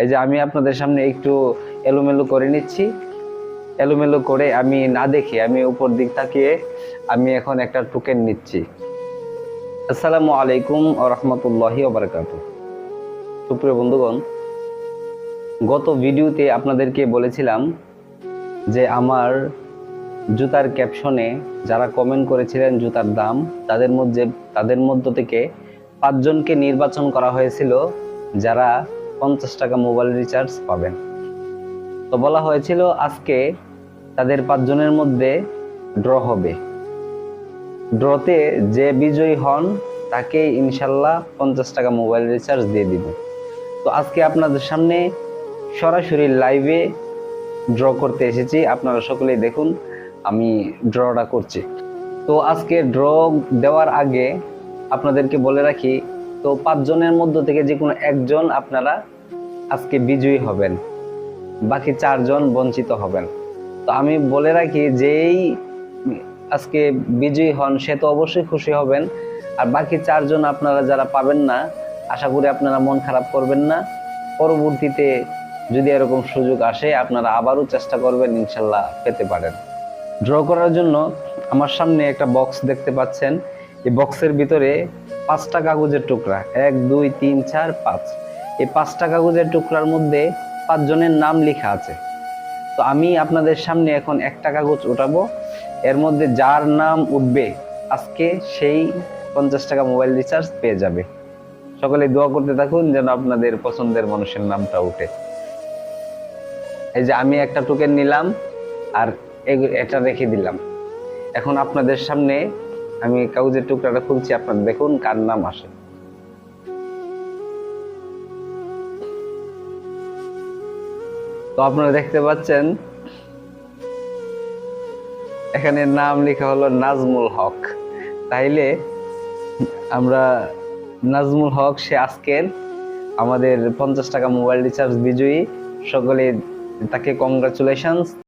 এই যে আমি আপনাদের সামনে একটু এলোমেলো করে নিচ্ছি। এলোমেলো করে আমি না দেখে আমি উপর দিক তাকিয়ে আমি এখন একটা টোকেন নিচ্ছি। আসসালামু আলাইকুম রহমতুল্লাহি ওবরাকাতু সুপ্রিয় বন্ধুগণ, গত ভিডিওতে আপনাদেরকে বলেছিলাম যে আমার জুতার ক্যাপশনে যারা কমেন্ট করেছিলেন জুতার দাম, তাদের মধ্যে, তাদের মধ্য থেকে পাঁচজনকে নির্বাচন করা হয়েছিল যারা পঞ্চাশ টাকা মোবাইল রিচার্জ পাবেন। তো বলা হয়েছিল আজকে তাদের পাঁচজনের মধ্যে ড্র হবে। ড্রতে যে বিজয়ী হন তাকে ইনশাল্লাহ পঞ্চাশ টাকা মোবাইল রিচার্জ দিয়ে দিব। তো আজকে আপনাদের সামনে সরাসরি লাইভে ড্র করতে এসেছি। আপনারা সকলেই দেখুন, আমি ড্রটা করছি। তো আজকে ড্র দেওয়ার আগে আপনাদেরকে বলে রাখি তো পাঁচজনের মধ্য থেকে যে কোনো একজন আপনারা আজকে বিজয়ী হবেন। বাকি চারজন বঞ্চিত হবেন। তো আমি বলে রাখি, যেই আজকে বিজয়ী হন, সে তো অবশ্যই খুশি হবেন। আর বাকি চারজন আপনারা যারা পাবেন না, আশা করি আপনারা মন খারাপ করবেন না। পরবর্তীতে যদি এরকম সুযোগ আসে, আপনারা আবারও চেষ্টা করবেন, ইনশাল্লাহ পেতে পারেন। ড্র করার জন্য আমার সামনে একটা বক্স দেখতে পাচ্ছেন। এই বক্সের ভিতরে পাঁচটা কাগজের টুকরা। এক, দুই, তিন, চার, পাঁচ। এই পাঁচটা কাগজের টুকরার মধ্যে পাঁচজনের নাম লেখা আছে। তো আমি আপনাদের সামনে এখন একটা কাগজ উঠাবো। এর মধ্যে যার নাম উঠবে, আজকে সেই পঞ্চাশ টাকা মোবাইল রিচার্জ পেয়ে যাবে। সকলে দোয়া করতে থাকুন যেন আপনাদের পছন্দের মানুষের নামটা উঠে। এই যে আমি একটা টোকেন নিলাম আর এটা রেখে দিলাম। এখন আপনাদের সামনে আমি কাগজের টুকরাটা খুলছি, আপনারা দেখুন কার নাম আসে। তো আপনারা দেখতে পাচ্ছেন, এখানে নাম লেখা হলো নাজমুল হক। তাইলে আমরা নাজমুল হক, সে আজকের আমাদের পঞ্চাশ টাকা মোবাইল রিচার্জ বিজয়ী। সকলে তাকে কংগ্রাচুলেশনস